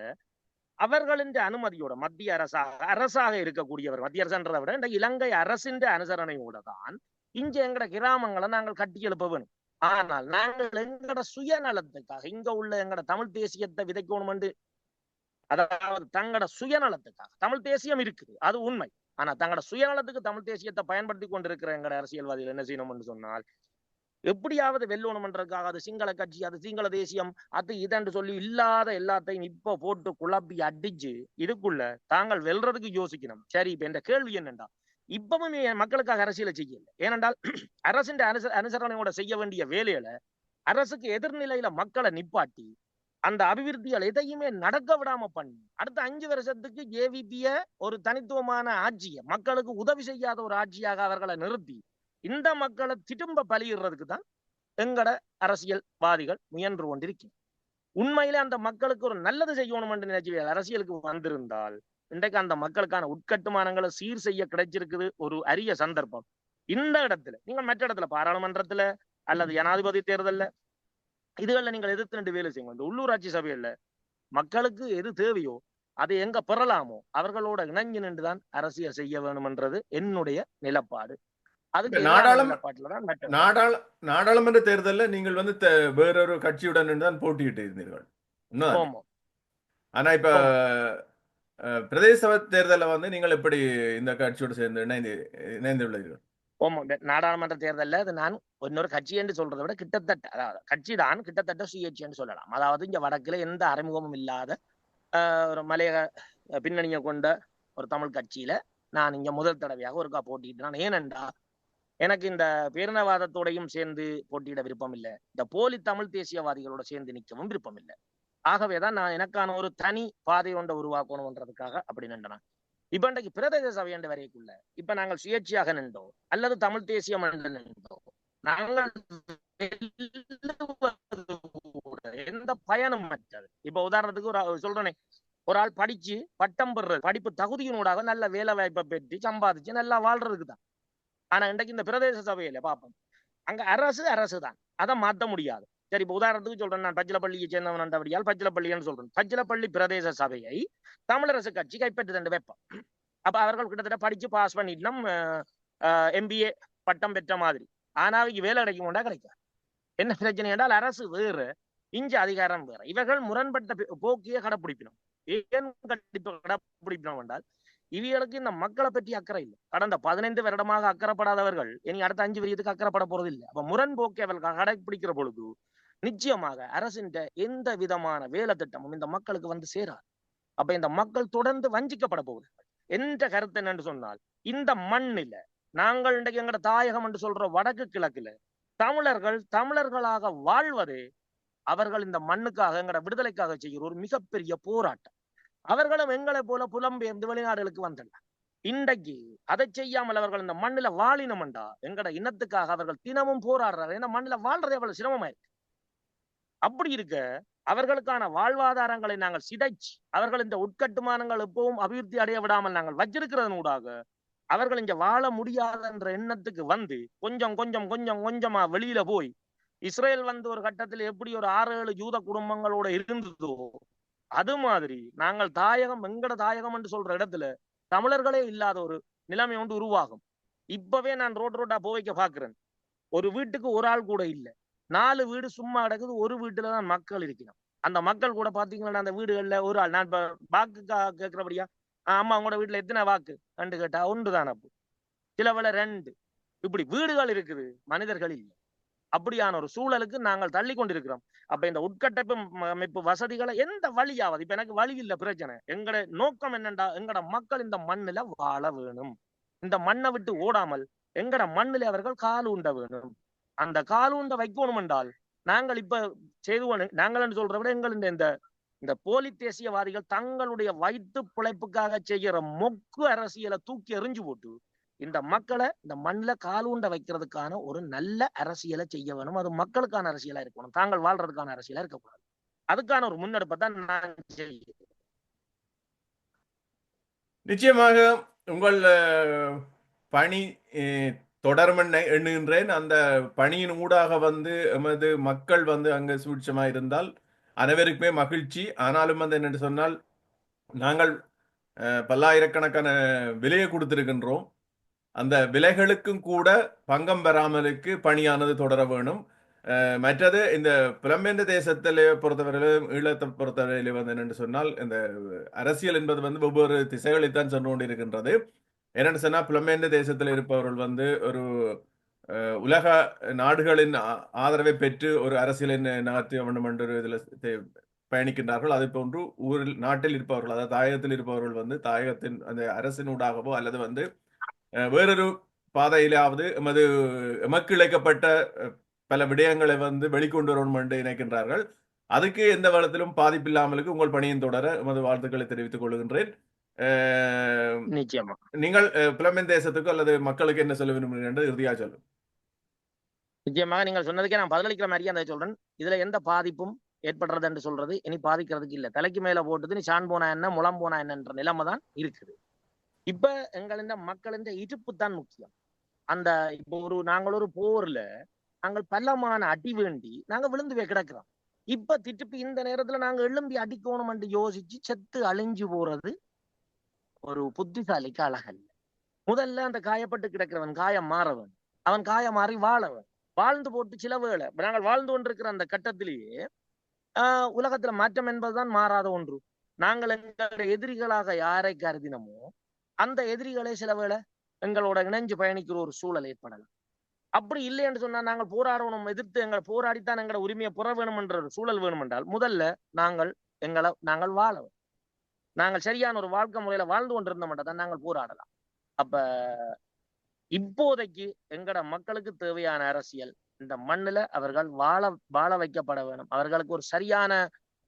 அவர்களின் அனுமதியோட மத்திய அரசாக அரசாக இருக்கக்கூடியவர் மத்திய அரசன்றதை விட இந்த இலங்கை அரசின் அனுசரணையோட தான் இங்க எங்கட கிராமங்களை நாங்கள் கட்டி எழுப்ப வேணும். ஆனால் நாங்கள் எங்கட சுயநலத்துக்காக இங்க உள்ள எங்கட தமிழ் தேசியத்தை விதைக்கணும் என்று அதாவது தங்கட சுயநலத்துக்காக தமிழ் தேசியம் இருக்குது அது உண்மை. ஆனா தங்கட சுயநலத்துக்கு தமிழ் தேசியத்தை பயன்படுத்தி கொண்டிருக்கிற எங்கட அரசியல்வாதிகள் என்ன செய்யணும்னு சொன்னால் எப்படியாவது வெல்லணும்ன்றதுக்காக அது சிங்கள கட்சி அது சிங்கள தேசியம் அது இதன்று சொல்லி இல்லாத எல்லாத்தையும் இப்ப போட்டு குழப்பி அடிச்சு இதுக்குள்ள தாங்கள் வெல்றதுக்கு யோசிக்கணும். சரி இப்ப இந்த கேள்வி என்னண்டா இப்பவும் மக்களுக்காக அரசியலை செய்யல. ஏனென்றால் <clears throat> அரசின் அனுச அனுசரணையோட செய்ய வேண்டிய வேலையில அரசுக்கு எதிர்நிலையில மக்களை நிப்பாட்டி அந்த அபிவிருத்திகள் எதையுமே நடக்க விடாம பண்ணி அடுத்த அஞ்சு வருஷத்துக்கு ஏவிபிய ஒரு தனித்துவமான ஆட்சியை மக்களுக்கு உதவி செய்யாத ஒரு ஆட்சியாக அவர்களை நிறுத்தி இந்த மக்களை திரும்ப பலியிடுறதுக்கு தான் எங்கட அரசியல்வாதிகள் முயன்று கொண்டிருக்கிறார் உண்மையிலே அந்த மக்களுக்கு ஒரு நல்லது செய்யணும் என்று நினைச்சு அரசியலுக்கு வந்திருந்தால் இன்றைக்கு அந்த மக்களுக்கான உட்கட்டுமானங்களை சீர் செய்ய கிடைச்சிருக்குது ஒரு அரிய சந்தர்ப்பம். இந்த இடத்துல நீங்கள் மற்ற இடத்துல பாராளுமன்றத்துல அல்லது ஜனாதிபதி தேர்தல்ல இதுகள்ல நீங்கள் எதிர்த்து ரெண்டு வேலை செய்யுங்க. இந்த உள்ளூராட்சி சபைகள்ல மக்களுக்கு எது தேவையோ அது எங்க பெறலாமோ அவர்களோட இணைஞ்சு நின்றுதான் அரசியல் செய்ய வேணும்ன்றது என்னுடைய நிலப்பாடு. நாடாளுமன்ற தேர்தலில் நீங்கள் வந்து வேறொரு கட்சியுடன் தான் போட்டியிட்டு இருந்தீர்கள். ஆனா இப்ப பிரதேச சபை தேர்தலில் வந்து நீங்கள் எப்படி இந்த கட்சியோடு சேர்ந்து இணைந்து இணைந்துள்ளீர்கள்? நாடாளுமன்ற தேர்தல்ல அது நான் இன்னொரு கட்சி என்று சொல்றதை விட கிட்டத்தட்ட அதாவது கட்சி தான் கிட்டத்தட்ட சுயேட்சின்னு என்று சொல்லலாம். அதாவது இங்கே வடக்குல எந்த அறிமுகமும் இல்லாத ஆஹ், ஒரு மலையக பின்னணியை கொண்ட ஒரு தமிழ் கட்சியில நான் இங்க முதல் தடவையாக ஒருக்கா போட்டிட்டு நான். ஏனென்றா எனக்கு இந்த பேரினவாதத்தோடையும் சேர்ந்து போட்டியிட விருப்பம் இல்லை இந்த போலி தமிழ் தேசியவாதிகளோட சேர்ந்து நிற்கவும் விருப்பம் இல்லை ஆகவேதான் நான் எனக்கான ஒரு தனி பாதை ஒன்றை உருவாக்கணும்ன்றதுக்காக அப்படி நின்றேன் இப்ப இன்றைக்கு பிரதேச சபை என்ற வரைக்குள்ள இப்ப நாங்கள் சுயேட்சையாக நின்றோம் அல்லது தமிழ் தேசியம் என்று நின்றோம். நாங்கள் எந்த பயனும் மற்றது. இப்ப உதாரணத்துக்கு ஒரு சொல்றனே சொல்றேனே ஒரு ஆள் படிச்சு பட்டம் பெறுறது படிப்பு தகுதியினூடாக நல்ல வேலை வாய்ப்பை பெற்று சம்பாதிச்சு நல்லா வாழ்றதுக்கு தான். ஆனா இன்றைக்கு இந்த பிரதேச சபையில பாப்போம் அங்க அரசு அரசு தான் அதை மாத்த முடியாது. சரி இப்ப உதாரணத்துக்கு சொல்றேன். நான் பச்சிலப்பள்ளியை சேர்ந்தவன் என்றபடியால் பச்சிலப்பள்ளின்னு சொல்றேன். பச்சிலப்பள்ளி பிரதேச சபையை தமிழரசு கட்சி கைப்பற்றி தண்டு வைப்போம். அப்ப அவர்கள் கிட்டத்தட்ட படிச்சு பாஸ் பண்ணிட்டோம் எம்பிஏ பட்டம் பெற்ற மாதிரி. ஆனா அவங்க வேலை கிடைக்கும் கொண்டா கிடைக்கும் என்ன பிரச்சனை என்றால் அரசு வேறு இஞ்ச அதிகாரம் வேறு. இவர்கள் முரண்பட்ட பே- போக்கியே கடைப்பிடிக்கணும் ஏன் கண்டிப்பா கடைப்பிடிக்கணும் என்றால் இவர்களுக்கு இந்த மக்களை பற்றி அக்கறை இல்லை. கடந்த பதினைந்து வருடமாக அக்கறைப்படாதவர்கள் இனி அடுத்த அஞ்சு வரியத்துக்கு அக்கறைப்பட போறது இல்லை அப்ப முரண்போக்கை அவர்கள் கடைப்பிடிக்கிற பொழுது நிச்சயமாக அரசின் எந்த விதமான வேலை திட்டமும் இந்த மக்களுக்கு வந்து சேராது. அப்ப இந்த மக்கள் தொடர்ந்து வஞ்சிக்கப்பட போகுது என்ற கருத்து என்னன்னு சொன்னால் இந்த மண்ணில நாங்கள் இன்றைக்கு எங்கட தாயகம் என்று சொல்ற வடக்கு கிழக்குல தமிழர்கள் தமிழர்களாக வாழ்வது அவர்கள் இந்த மண்ணுக்காக எங்கட விடுதலைக்காக செய்கிற ஒரு மிகப்பெரிய போராட்டம். அவர்களும் எங்களை போல புலம்பெயர்ந்து வெளிநாடுகளுக்கு வந்தனர். இன்றைக்கு அதை செய்யாமல் அவர்கள் இந்த மண்ணில வாழினம்டா எங்கட இனத்துக்காக அவர்கள் தினமும் போராடுறாரு இந்த மண்ணில வாழ்றது எவ்வளவு சிரமமா இருக்கு அப்படி இருக்க அவர்களுக்கான வாழ்வாதாரங்களை நாங்கள் சிதைச்சு அவர்கள் இந்த உட்கட்டுமானங்கள் எப்பவும் அபிவிருத்தி அடைய விடாமல் நாங்கள் வச்சிருக்கிறதனூடாக அவர்கள் இங்க வாழ முடியாதுன்ற எண்ணத்துக்கு வந்து கொஞ்சம் கொஞ்சம் கொஞ்சம் கொஞ்சமா வெளியில போய் இஸ்ரேல் வந்து ஒரு கட்டத்தில் எப்படி ஒரு ஆறு ஏழு ஜூத குடும்பங்களோட இருந்ததோ அது மாதிரி நாங்கள் தாயகம் எங்கட தாயகம் என்று சொல்ற இடத்துல தமிழர்களே இல்லாத ஒரு நிலைமை ஒன்று உருவாகும். இப்பவே நான் ரோட் ரோட்டா போய்க்க பாக்குறேன். ஒரு வீட்டுக்கு ஒரு ஆள் கூட இல்ல. நாலு வீடு சும்மா கிடக்குது ஒரு வீட்டுல தான் மக்கள் இருக்கணும். அந்த மக்கள் கூட பாத்தீங்கன்னா அந்த வீடுகள்ல ஒரு ஆள். நான் வாக்கு கேட்கிறபடியா ஆஹ் அம்மா உங்களோட வீட்டுல எத்தனை வாக்கு? ரெண்டு கேட்டா ஒன்று தான் அப்போ. சிலவள ரெண்டு. இப்படி வீடுகள் இருக்குது மனிதர்கள் இல்லை. அப்படியான ஒரு சூழலுக்கு நாங்கள் தள்ளி கொண்டிருக்கிறோம். அப்ப இந்த உட்கட்டமைப்பு அமைப்பு வசதிகளை எந்த வழியாவது இப்ப எனக்கு வழி இல்ல பிரச்சனை. எங்கட நோக்கம் என்னண்டா? எங்கட மக்கள் இந்த மண்ணுல வாழ வேணும். இந்த மண்ணை விட்டு ஓடாமல் எங்கட மண்ணில அவர்கள் கால் உண்ட வேணும். அந்த காலூண்ட வைக்கணும் என்றால் நாங்கள் இப்ப செய்து நாங்கள் என்று விட எங்கள் இந்த இந்த போலி தேசியவாதிகள் தங்களுடைய வயிற்று பிழைப்புக்காக செய்கிற மொக்கு அரசியலை தூக்கி எறிஞ்சு போட்டு இந்த மக்களை இந்த மண்ணில் காலூண்ட வைக்கிறதுக்கான ஒரு நல்ல அரசியலை செய்ய வேணும். அது மக்களுக்கான அரசியலா இருக்கணும் தாங்கள் வாழ்றதுக்கான அரசியலா இருக்கக்கூடாது அதுக்கான ஒரு முன்னெடுப்பை தான் நான் செய்கிறேன். நிச்சயமாக உங்கள் பணி அஹ், எண்ணுகின்றேன். அந்த பணியின் ஊடாக வந்து எமது மக்கள் வந்து அங்கு சூட்சமா இருந்தால் அனைவருக்குமே மகிழ்ச்சி. ஆனாலும் வந்து என்னென்று சொன்னால் நாங்கள் பல்லாயிரக்கணக்கான விலையை கொடுத்திருக்கின்றோம். அந்த விலைகளுக்கும் கூட பங்கம் பெறாமலுக்கு பணியானது தொடர வேணும். மற்றது இந்த புலம்பெயர்ந்த தேசத்திலே பொறுத்தவரையிலும் ஈழத்தை பொறுத்தவரையிலே வந்து என்னென்று சொன்னால் இந்த அரசியல் என்பது வந்து ஒவ்வொரு திசைகளைத்தான் சென்று கொண்டிருக்கின்றது. என்னென்னு சொன்னால் புலம்பெயர்ந்த தேசத்தில் இருப்பவர்கள் வந்து ஒரு உலக நாடுகளின் ஆ- ஆதரவை பெற்று ஒரு அரசியலை ந- நகர்த்த வேண்டும் என்ற ஒரு இதில் பயணிக்கின்றார்கள். அதே போன்று ஊரில் நாட்டில் இருப்பவர்கள் அதாவது தாயகத்தில் இருப்பவர்கள் வந்து தாயகத்தின் அந்த அரசினூடாகவோ அல்லது வந்து வேறொரு பாதையிலாவது எமது எமக்கு இழைக்கப்பட்ட பல விடயங்களை வந்து வெளிக்கொண்டு வரணும் என்று நினைக்கின்றார்கள். அதுக்கு எந்த வளத்திலும் பாதிப்பில்லாமலுக்கு உங்கள் பணியின் தொடர எமது வாழ்த்துக்களை தெரிவித்துக் கொள்கின்றேன். நிச்சயமா நீங்கள் புலம்பெயர் தேசத்துக்கு அல்லது மக்களுக்கு என்ன சொல்ல விரும்புகிறீர்கள் என்று இறுதியாக சொல்லும் நிச்சயமாக நீங்கள் சொன்னதுக்கே நான் பதிலளிக்கிற மாதிரியே அந்த சொல்றேன். இதுல எந்த பாதிப்பும் ஏற்படுறது என்று சொல்றது இனி பாதிக்கிறதுக்கு இல்ல. தலைக்கு மேல போட்டது நீ சான் போனா என்ன முளம் போனா என்னன்ற நிலைமை தான் இருக்குது. இப்ப எங்களின் மக்களின் இருப்பு தான் முக்கியம். அந்த இப்போ ஒரு நாங்கள் ஒரு போர்ல நாங்கள் பலமான அடி வேண்டி நாங்க விழுந்து கிடக்கிறோம். இப்ப திருப்பி இந்த நேரத்துல நாங்க எழும்பி அடிக்கணும் யோசிச்சு செத்து அழிஞ்சு போறது ஒரு புத்திசாலிக்கு அழகல்ல. முதல்ல அந்த காயப்பட்டு கிடக்கிறவன் காயம் மாறவன். அவன் காயம் மாறி வாழவன். வாழ்ந்து போட்டு சில வேலை நாங்கள் வாழ்ந்து கொண்டிருக்கிற அந்த கட்டத்திலேயே ஆஹ் உலகத்துல மாற்றம் என்பதுதான் மாறாத ஒன்று. நாங்கள் எங்களுடைய எதிரிகளாக யாரை கருதினமோ அந்த எதிரிகளே சில வேளை எங்களோட இணைஞ்சு பயணிக்கிற ஒரு சூழல் ஏற்படலாம். அப்படி இல்லை என்று சொன்னா நாங்கள் போராடணும் எதிர்த்து எங்களை போராடித்தான் எங்களோட உரிமையை புற வேணும் என்ற ஒரு சூழல் வேணும் என்றால் முதல்ல நாங்கள் எங்களை நாங்கள் வாழ நாங்கள் சரியான ஒரு வாழ்க்கை முறையில வாழ்ந்து கொண்டிருந்த மட்டும் தான் நாங்கள் போராடலாம். அப்ப இப்போதைக்கு எங்கட மக்களுக்கு தேவையான அரசியல் இந்த மண்ணுல அவர்கள் வாழ வாழ வைக்கப்பட வேணும். அவர்களுக்கு ஒரு சரியான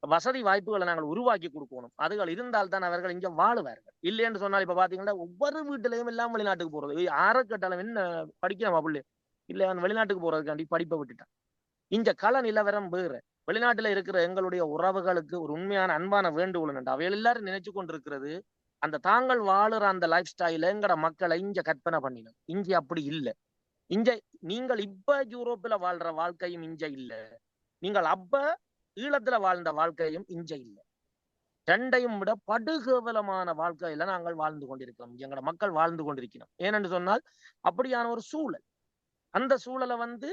வசதி வாய்ப்புகளை நாங்கள் உருவாக்கி கொடுக்கணும். அதுகள் இருந்தால் தான் அவர்கள் இங்க வாழுவார்கள். இல்லைன்னு சொன்னால் இப்ப பாத்தீங்கன்னா ஒவ்வொரு வீட்டிலையும் எல்லாம் வெளிநாட்டுக்கு போறது. ஆற என்ன படிக்கிறோம் அப்படி இல்ல அவன் வெளிநாட்டுக்கு போறதுக்காண்டி படிப்பை விட்டுட்டான். இங்க கள நிலவரம் வேறு. வெளிநாட்டுல இருக்கிற எங்களுடைய உறவுகளுக்கு ஒரு உண்மையான அன்பான வேண்டுகோள் என்று அவைகள் எல்லாரும் நினைச்சு கொண்டிருக்கிறது அந்த தாங்கள் வாழுற அந்த லைஃப் ஸ்டைல எங்கட மக்களை இங்க கற்பனை பண்ணினோம் இங்க அப்படி இல்லை. இங்க நீங்கள் இப்ப யூரோப்பில் வாழ்ற வாழ்க்கையும் இங்க இல்ல. நீங்கள் அப்ப ஈழத்துல வாழ்ந்த வாழ்க்கையும் இங்க இல்லை. ரெண்டையும் விட படுகேவலமான வாழ்க்கையில நாங்கள் வாழ்ந்து கொண்டிருக்கிறோம். எங்கட மக்கள் வாழ்ந்து கொண்டிருக்கிறோம். ஏனென்று சொன்னால் அப்படியான ஒரு சூழல். அந்த சூழலை வந்து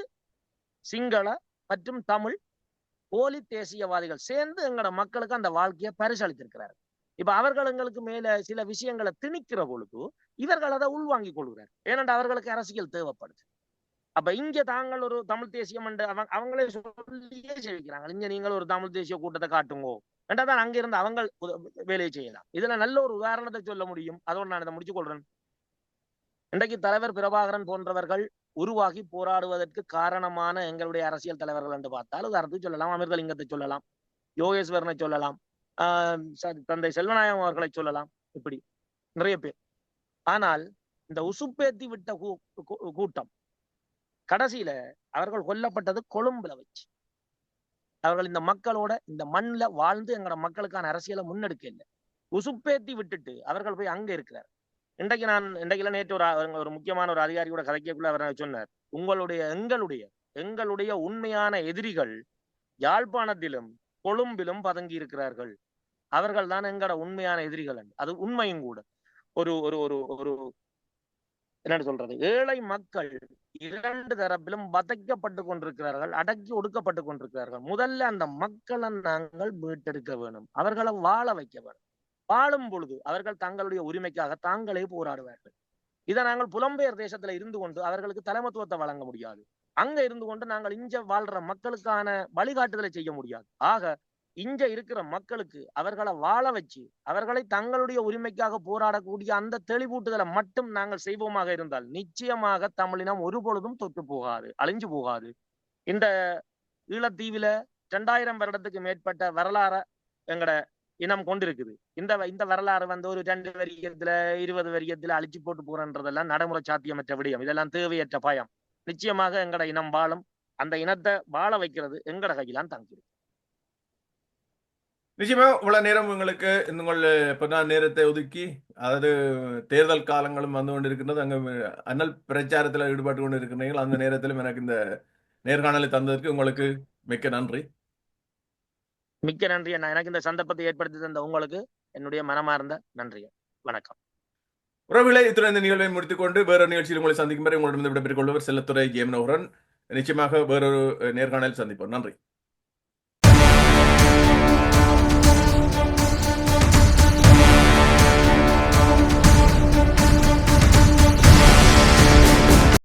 சிங்கள மற்றும் தமிழ் போலி தேசியவாதிகள் சேர்ந்து எங்களோட மக்களுக்கு அந்த வாழ்க்கையை பரிசளித்திருக்கிறார். இப்ப அவர்கள் எங்களுக்கு மேல சில விஷயங்களை திணிக்கிற பொழுது இவர்கள் அதை உள்வாங்கிக் கொள்கிறார். ஏனென்றால் அவர்களுக்கு அரசியல் தேவைப்படுது. அப்ப இங்க தாங்கள் ஒரு தமிழ் தேசியம் என்று அவங்க அவங்களே சொல்லியே ஜெயிக்கிறாங்க இங்க நீங்கள் ஒரு தமிழ் தேசிய கூட்டத்தை காட்டுங்கோ. என்றதான் அங்க இருந்து அவங்க உத- வேலையை செய்யலாம். இதுல நல்ல ஒரு உதாரணத்தை சொல்ல முடியும். அதோடு நான் இதை முடிச்சு கொள்றேன். இன்றைக்கு தலைவர் பிரபாகரன் போன்றவர்கள் உருவாகி போராடுவதற்கு காரணமான எங்களுடைய அரசியல் தலைவர்கள் என்று பார்த்தால் உதாரணத்துக்கு சொல்லலாம் அமிர்தலிங்கத்தை சொல்லலாம் யோகேஸ்வரனை சொல்லலாம் தந்தை செல்வநாயகம் அவர்களை சொல்லலாம் இப்படி நிறைய பேர். ஆனால் இந்த உசுப்பேத்தி விட்ட கூ- கூ- கூட்டம் கடைசியில அவர்கள் கொல்லப்பட்டது கொழும்புல வச்சு. அவர்கள் இந்த மக்களோட இந்த மண்ணுல வாழ்ந்து எங்களோட மக்களுக்கான அரசியலை முன்னெடுக்க இல்லை உசுப்பேத்தி விட்டுட்டு அவர்கள் போய் அங்க இருக்கிறார். இன்றைக்கு நான் இன்றைக்கு நேற்று ஒரு அ- ஒரு முக்கியமான ஒரு அதிகாரியோட கதைக்கக்குள்ள அவர் சொன்னார். உங்களுடைய எங்களுடைய எங்களுடைய உண்மையான எதிரிகள் யாழ்ப்பாணத்திலும் கொழும்பிலும் பதுங்கி இருக்கிறார்கள். அவர்கள் தான் எங்களோட உண்மையான எதிரிகள் அது உண்மையும் கூட. ஒரு ஒரு ஒரு ஒரு என்ன சொல்றது? ஏழை மக்கள் இரண்டு தரப்பிலும் வதைக்கப்பட்டு கொண்டிருக்கிறார்கள் அடக்கி ஒடுக்கப்பட்டு கொண்டிருக்கிறார்கள். முதல்ல அந்த மக்களை நாங்கள் மீட்டெடுக்க வேணும் அவர்களை வாழ வைக்க வேணும் வாழும் பொழுது அவர்கள் தங்களுடைய உரிமைக்காக தாங்களே போராடுவார்கள். இதை நாங்கள் புலம்பெயர் தேசத்துல இருந்து கொண்டு அவர்களுக்கு தலைமத்துவத்தை வழங்க முடியாது. அங்க இருந்து கொண்டு நாங்கள் இங்க வாழ்ற மக்களுக்கான வழிகாட்டுதலை செய்ய முடியாது. ஆக இங்க இருக்கிற மக்களுக்கு அவர்களை வாழ வச்சு அவர்களை தங்களுடைய உரிமைக்காக போராடக்கூடிய அந்த தெளிவூட்டுதலை மட்டும் நாங்கள் செய்வோமாக இருந்தால் நிச்சயமாக தமிழினம் ஒரு பொழுதும் தொட்டு போகாது அழிஞ்சு போகாது. இந்த ஈழத்தீவில ரெண்டாயிரம் வருடத்துக்கு மேற்பட்ட வரலாற எங்கட இனம் கொண்டிருக்குது. இந்த இந்த வரலாறு வந்து ஒரு ரெண்டு வரியத்துல இருபது வரியத்துல அழிச்சு போட்டு போறன்றதெல்லாம் நடைமுறை சாத்தியமற்ற விடயம். இதெல்லாம் தேவையற்ற பயம். நிச்சயமாக எங்கட இனம் வாழும் அந்த இனத்தை வாழ வைக்கிறது எங்கட கையிலான் தங்கிடும் நிச்சயமா இவ்வளவு நேரம் உங்களுக்கு உங்கள் பொன்னான நேரத்தை ஒதுக்கி அதாவது தேர்தல் காலங்களும் வந்து கொண்டிருக்கின்றது அங்க அண்ணல் பிரச்சாரத்துல ஈடுபட்டு கொண்டு இருக்கிறீர்கள் அந்த நேரத்திலும் எனக்கு இந்த நேர்காணலை தந்ததற்கு உங்களுக்கு மிக்க நன்றி. மிக்க நன்றி அண்ணா எனக்கு இந்த சந்தர்ப்பத்தை ஏற்படுத்தி தந்த உங்களுக்கு என்னுடைய மனமார்ந்த நன்றி வணக்கம். உறவுகளை இத்துடன் இந்த நிகழ்வை முடித்துக்கொண்டு வேறொரு நிகழ்ச்சியில் உங்களை சந்திக்கும் வரை உங்களிடம் விடைபெற்றுக் கொள்வர் செல்லத்துறை ஜெயமனோகரன். நிச்சயமாக வேறொரு நேர்காணலில் சந்திப்போம். நன்றி.